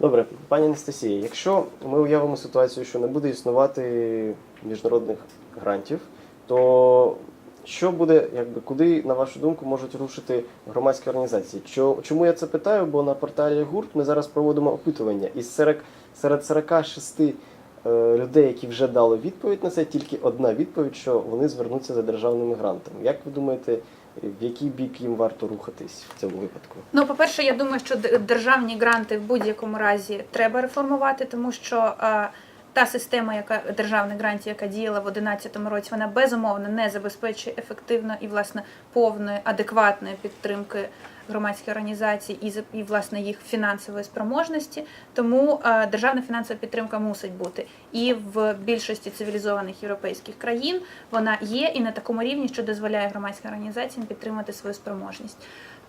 Добре, пані Анастасія, якщо ми уявимо ситуацію, що не буде існувати міжнародних грантів, то що буде, якби куди, на вашу думку, можуть рушити громадські організації? Чому я це питаю? Бо на порталі гурт ми зараз проводимо опитування, і серед, серед 46 е, людей, які вже дали відповідь на це, тільки одна відповідь, що вони звернуться за державними грантами. Як ви думаєте, в який бік їм варто рухатись в цьому випадку? Ну, по-перше, я думаю, що державні гранти в будь-якому разі треба реформувати, тому що е, та система, яка державних грантів, яка діяла в 2011 році, вона безумовно не забезпечує ефективно і власне повної адекватної підтримки громадських організацій і і власне їх фінансової спроможності. Тому е, державна фінансова підтримка мусить бути і в більшості цивілізованих європейських країн вона є і на такому рівні, що дозволяє громадським організаціям підтримати свою спроможність.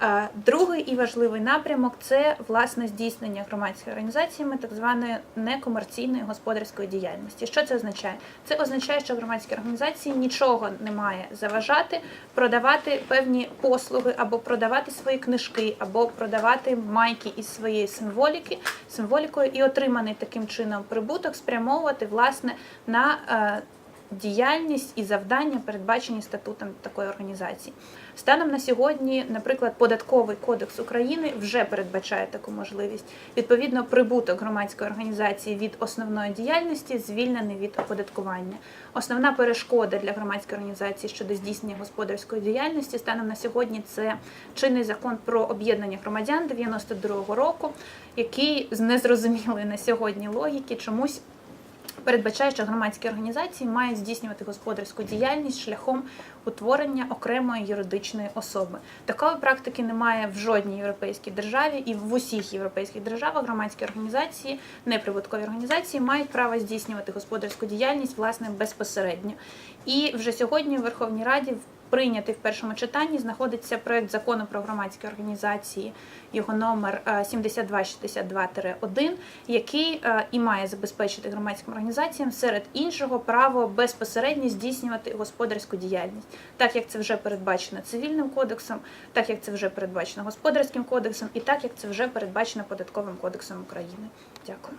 Е, Другий і важливий напрямок це власне здійснення громадськими організаціями так званої некомерційної господарської діяльності. Що це означає? Це означає, що громадські організації нічого не має заважати продавати певні послуги або продавати свої книжки, або продавати майки із своєї символіки, символікою і отриманий таким чином прибуток спрямовувати власне на е, діяльність і завдання, передбачені статутом такої організації. Станом на сьогодні, наприклад, податковий кодекс України вже передбачає таку можливість. Відповідно, прибуток громадської організації від основної діяльності звільнений від оподаткування. Основна перешкода для громадської організації щодо здійснення господарської діяльності станом на сьогодні це чинний закон про об'єднання громадян 92-го року, який з незрозумілої на сьогодні логіки чомусь передбачає, що громадські організації мають здійснювати господарську діяльність шляхом утворення окремої юридичної особи. Такої практики немає в жодній європейській державі, і в усіх європейських державах громадські організації, неприбуткові організації мають право здійснювати господарську діяльність власне безпосередньо. І вже сьогодні в Верховній Раді прийнятий в першому читанні знаходиться проект закону про громадські організації, його номер е, 7262-1, який е, і має забезпечити громадським організаціям серед іншого право безпосередньо здійснювати господарську діяльність, так як це вже передбачено цивільним кодексом, так як це вже передбачено господарським кодексом, і так як це вже передбачено податковим кодексом України. Дякую.